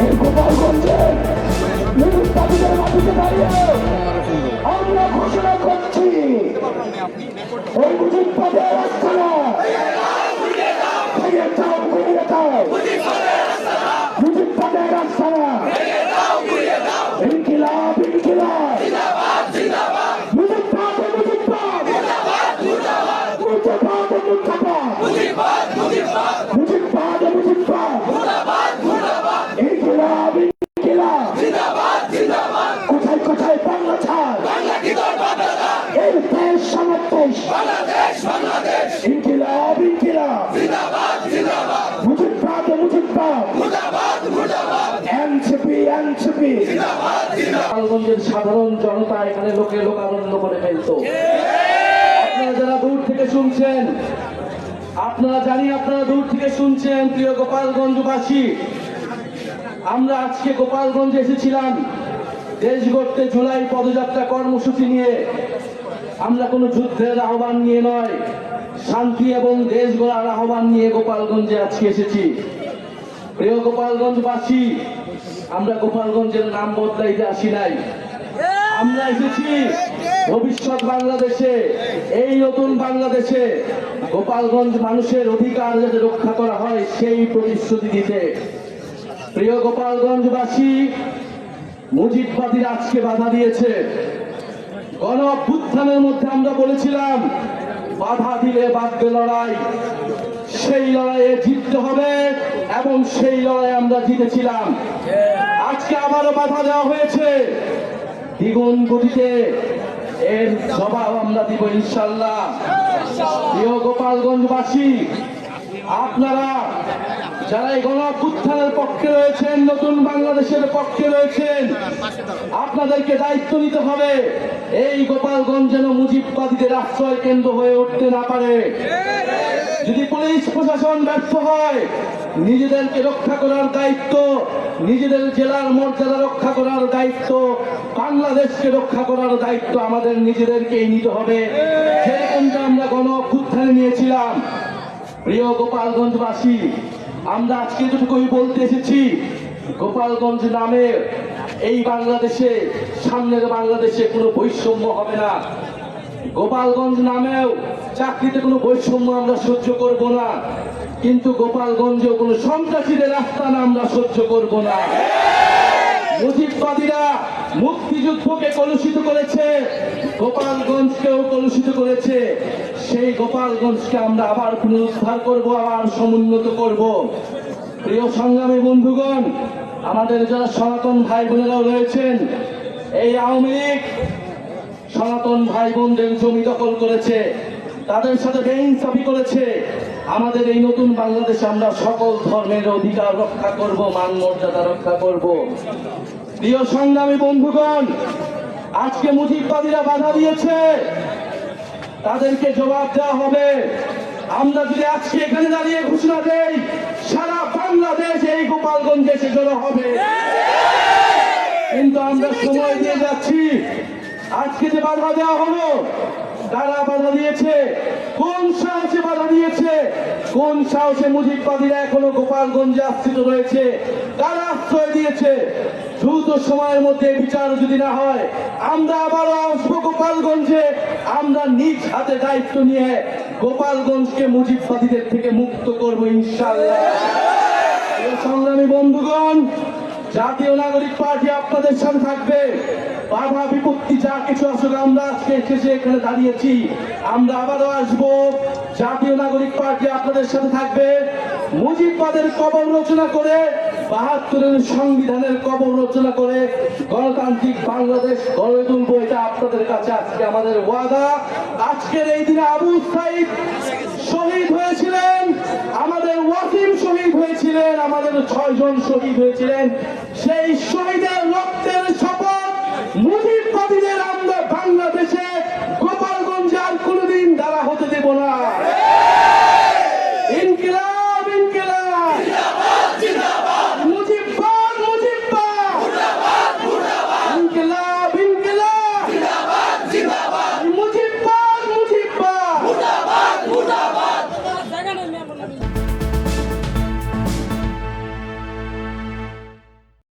এই গোপালগঞ্জের নিরুৎপাদিতের মাটিতে দাঁড়িয়ে আমরা ঘোষণা করছি এই মুজিববাদের আস্থানা ভেঙে যাও ঘুরিয়ে দাও মুজিববাদের আস্থানা ইনকিলাব ইনকিলাব মুজিববাদ মুজিববাদ মুজিববাদ মুজিববাদ মুজিববাদ মুজিববাদ ইনকিলাব ইনকিলাব কোথায় কোথায় বাংলা ছাড় এই দেশ আমার দেশ ইনকিলাব ইনকিলাব। মুজিববাদ মুজিববাদ। NCP NCP. গোপালগঞ্জের সাধারণ জনতা এখানে লোকে করে ফেলতো। আপনারা যারা দূর থেকে শুনছেন আপনারা জানি আপনারা দূর থেকে শুনছেন প্রিয় গোপালগঞ্জবাসী। আমরা আজকে গোপালগঞ্জে এসেছিলাম। দেশ গড়তে জুলাই পদযাত্রা কর্মসূচি নিয়ে। আমরা কোনো যুদ্ধের আহ্বান নিয়ে নয়। শান্তি এবং দেশ গড়ার আহ্বান নিয়ে গোপালগঞ্জে আজকে এসেছি। প্রিয় গোপালগঞ্জবাসী, আমরা গোপালগঞ্জের নাম বদলাইতে আসি নাই। আমরা এসেছি ভবিষ্যৎ বাংলাদেশে, এই নতুন বাংলাদেশে। গোপালগঞ্জ মানুষের অধিকার যাতে রক্ষা করা হয়, সেই প্রতিশ্রুতি দিতে। প্রিয় গোপালগঞ্জবাসী, মুজিববাদীর আজকে বাধা দিয়েছে। গণ মধ্যে আমরা বলেছিলাম, বাধা দিলে বাঁধবে লড়াই। সেই লড়াইয়ে জিততে হবে এবং সেই লড়াই আমরা জিতেছিলাম। আজকে আবারও বাধা দেওয়া হয়েছে। দ্বিগুণ গতিতে এর জবাব আমরা দিব ইনশাল্লাহ প্রিয় গোপালগঞ্জবাসী, আপনারা যারা এই গণ পক্ষে রয়েছেন, নতুন বাংলাদেশের পক্ষে রয়েছেন আপনাদেরকে দায়িত্ব নিতে হবে। এই গোপালগঞ্জ যেন মুজিববাদীদের আশ্রয় কেন্দ্র হয়ে উঠতে না পারে। যদি পুলিশ প্রশাসন ব্যর্থ হয়, নিজেদেরকে রক্ষা করার দায়িত্ব, নিজেদের জেলার মর্যাদা রক্ষা করার দায়িত্ব, বাংলাদেশকে রক্ষা করার দায়িত্ব আমাদের নিজেদেরকেই নিতে হবে। সেরকমটা আমরা গণ অভ্যুত্থানে নিয়েছিলাম। প্রিয় গোপালগঞ্জবাসী, আমরা আজকে যেটুকুই বলতে এসেছি, গোপালগঞ্জ নামে এই বাংলাদেশে, সামনের বাংলাদেশে কোনো বৈষম্য হবে না। গোপালগঞ্জ নামেও চাকরিতে কোনো বৈষম্য আমরা সহ্য করব না। কিন্তু গোপালগঞ্জেও কোনো সন্ত্রাসীদের রাস্তা না আমরা সহ্য করব না। মুজিববাদীরা মুক্তিযুদ্ধকে কলুষিত করেছে, গোপালগঞ্জকেও কলুষিত করেছে। সেই গোপালগঞ্জকে আমরা আবার পুনরুদ্ধার করব, আবার সমুন্নত করব। প্রিয় সংগ্রামী বন্ধুগণ, আমাদের যারা সনাতন ভাই বোনেরাও রয়েছেন, এই আওয়ামী লীগ সনাতন ভাই বোনদের জমি দখল করেছে, তাদের সাথে বেইনসাফি করেছে। আমাদের এই নতুন বাংলাদেশে আমরা সকল ধর্মের অধিকার রক্ষা করব, মান মর্যাদা রক্ষা করব। প্রিয় সংগ্রামী বন্ধুগণ, আজকে মুজিববাদীরা বাধা দিয়েছে। তাদেরকে জবাব দেওয়া হবে। আমরা যদি আজকে এখানে দাঁড়িয়ে ঘোষণা দেই এসে জড়ো হবে। কিন্তু আমরা সময় দিয়ে যাচ্ছি। আজকে যে বাধা দেওয়া হলো কারা বাধা দিয়েছে। কোন সাহসে বাধা দিয়েছে? কোন সাহসে মুজিববাদীরা এখনও গোপালগঞ্জে আশ্রিত রয়েছে? কারা আশ্রয় দিয়েছে। দ্রুত সময়ের মধ্যে বিচার যদি না হয় আমরা আবারও আসব গোপালগঞ্জে। আমরা নিজ হাতে দায়িত্ব নিয়ে গোপালগঞ্জকে মুজিববাদীদের থেকে মুক্ত করব ইনশাল্লাহ সংগ্রামী বন্ধুগণ, জাতীয় নাগরিক পার্টি আপনাদের সাথে থাকবে। বাধা, বিপত্তি, যা কিছু আসুক, আমরা আজকে এসে এখানে দাঁড়িয়েছি। আমরা আবারও আসব। জাতীয় নাগরিক পার্টি আপনাদের সাথে থাকবে। মুজিববাদের কবর রচনা করে, বাহাত্তরের সংবিধানের কবর রচনা করে, গণতান্ত্রিক বাংলাদেশ গড়ে তুলবো, এটা আপনাদের কাছে আজকে আমাদের ওয়াদা। আজকের এই দিনে আবু সাইদ শহীদ হয়েছিলেন আমাদের ওয়াসিম শহীদ হয়েছিলেন আমাদের ছয়জন শহীদ হয়েছিলেন। সেই শহীদের রক্তের